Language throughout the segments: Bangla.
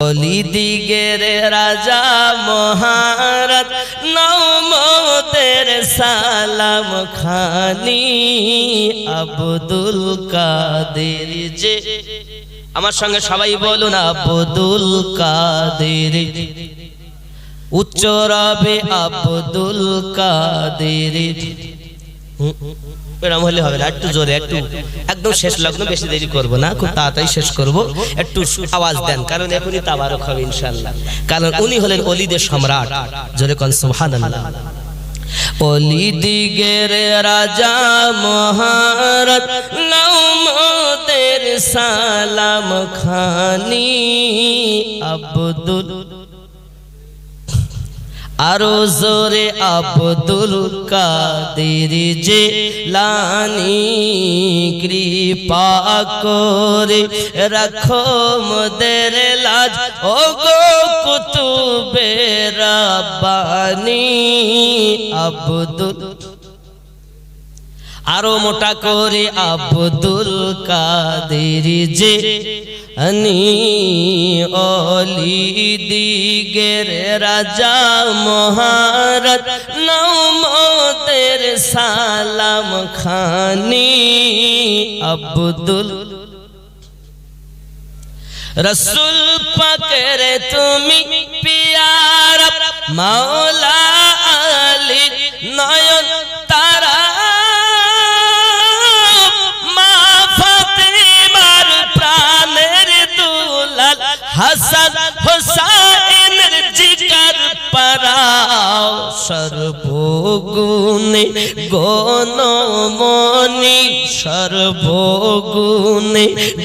অলি দিগের রাজা মহারাজ নৌমতের সালাম খানি আব্দুল কাদের যে। আমার সঙ্গে সবাই বলুন, আব্দুল কাদের উচ্চ রবে আব্দুল কাদের এরম হলে হবে না, একটু জোরে, একটু একদম শেষ লগ্ন বেশি দেরি করব না, খুব তাড়াতাড়ি শেষ করব। একটু আওয়াজ দেন, কারণ এখনই তাবারক হবে ইনশাআল্লাহ। কারণ উনি হলেন অলিদের সম্রাট, জোরে কন সুবহানাল্লাহ। অলি দিগের রাজা মহারাজ নৌমতের সালাম খানি আব্দুল আরও জোরে আব্দুল কাদের যে লানি কৃপা করে রাখো মোদের লাজ। ও গো কুতুবে রাব্বানি আব্দুল। আরও মোটা করে আব্দুল কাদের যে আনি অলি দিগের রাজা মহারাজ, নৌমতের সালাম খানি আব্দুল। রসুল পাকের তুমি পিয়ার, মাওলা আলী পারাও সর্বগুণে গণমণি সর্বগুণে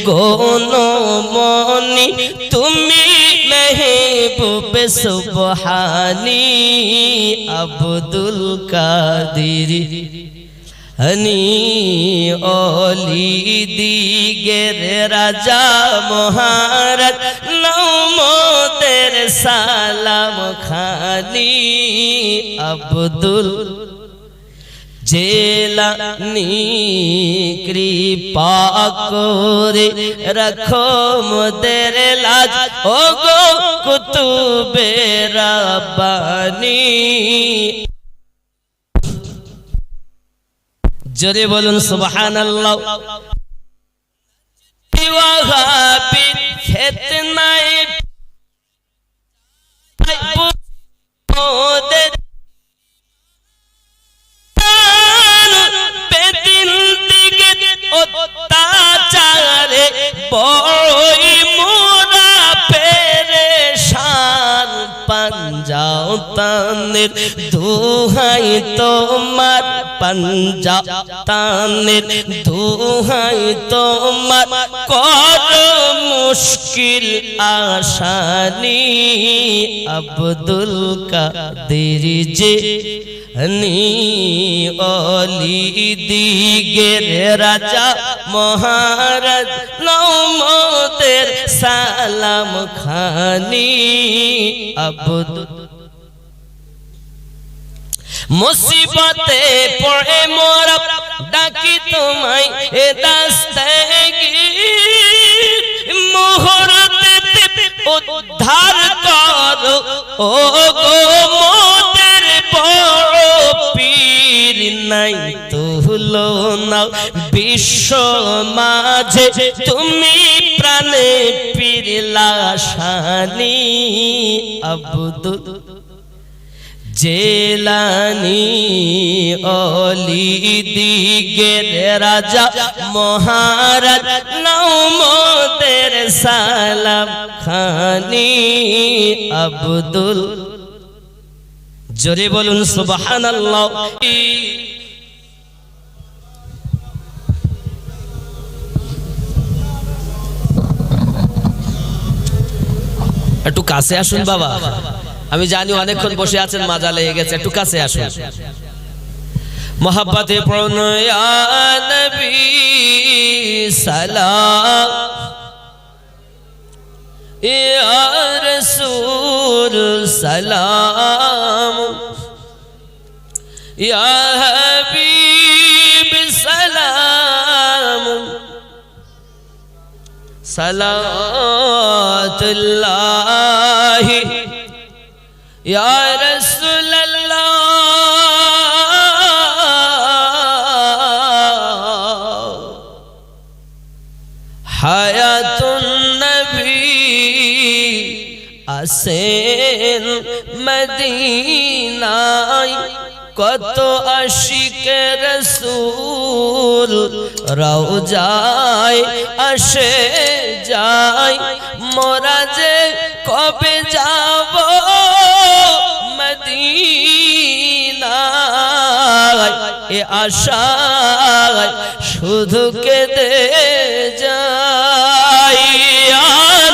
গণমণি তুমি মেহবুবে সুবহানি আব্দুল কাদির হনি অলি দিগের রাজা নৌমতের সালাম খানি আব্দুল জেলানি কৃপা করে রাখো মোদের লাজ। ও গো কুতুবে রাব্বানি। জোরে বলুন, সুবহানাল্লাহ। ওয়াহাবি ফিতনায় ওদের বেদিন দিকে অত্যাচারে বড়ই তানের দুহাই তোমার পাঞ্জা তানের দুহাই তোমার কর মুশকিল আসানি আব্দুল কাদের যে দিগের রাজা মহারাজ নৌমতের সালাম খানি আব্দুল মুসিবতে পড়ে মোরা ডাকি তোমায়, এ দাস্তাগীর। মুহূর্তে উদ্ধার করো, ও গো মোদের পীর নাই, তুলো না বিশ্ব মাঝে, তুমি প্রাণে পীর লাশানি আব্দুল জেলানি অলি দিগের রাজা মহারাজ নৌমদের সালাম খানি আব্দুল। জোরে বলুন সুবহানাল্লাহ। একটু কাছে আসুন বাবা। আমি জানি অনেকক্ষণ বসে আছেন, মাজা লেগে গেছে, একটু কাছে আসুন। মোহাব্বতে প্রণয়ানবী সালাম। ইয়া রাসূল, সালাম। ইয়া হাবিব, সালাম। আসেন মদিনায় কত আশিক রসুল রওজায় আসে যায় মোরা যে কবে যাব? এ আশায় শুধু কেঁদে যাই।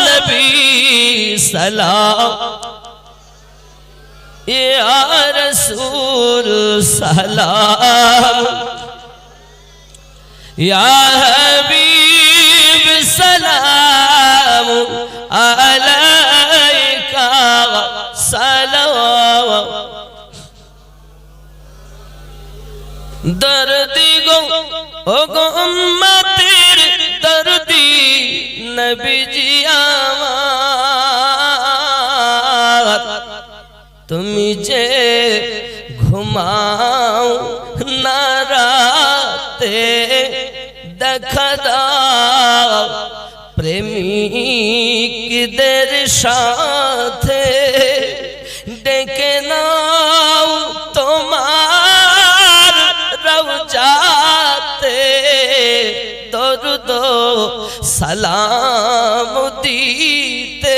নবী সালাম। ইয়া রাসূল সালাম। ইয়া হাবিব সালাম। আলাইকা দর্দি গো, ও গো উম্মতের দর্দি, নবীজি আমার। তুমি যে ঘুমাও না রাতে, দেখা দাও প্রেমিকদের সাথে سلام دیتے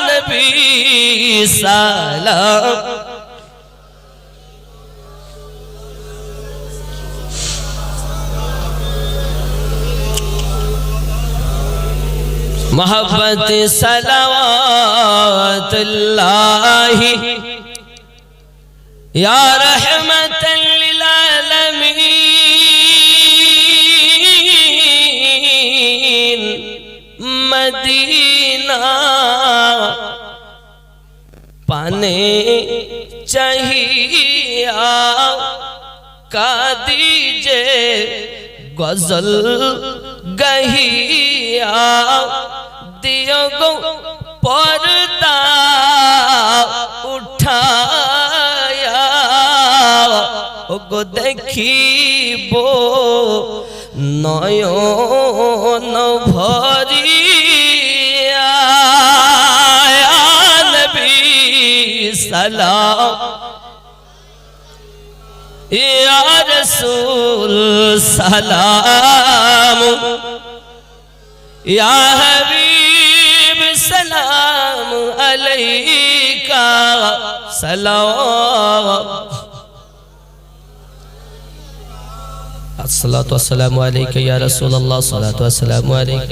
نبی سلام۔ محبت سلوات اللہ۔ یا رحمت ने चाहिया का दीजे गजल गहिया दियो गो पर्दा उठाया गो देखी बो नयो न सलाम या रसूल सलाम या हबीब सलाम अलैका सलाम الصلاة والسلام عليك يا رسول الله الصلاة والسلام عليك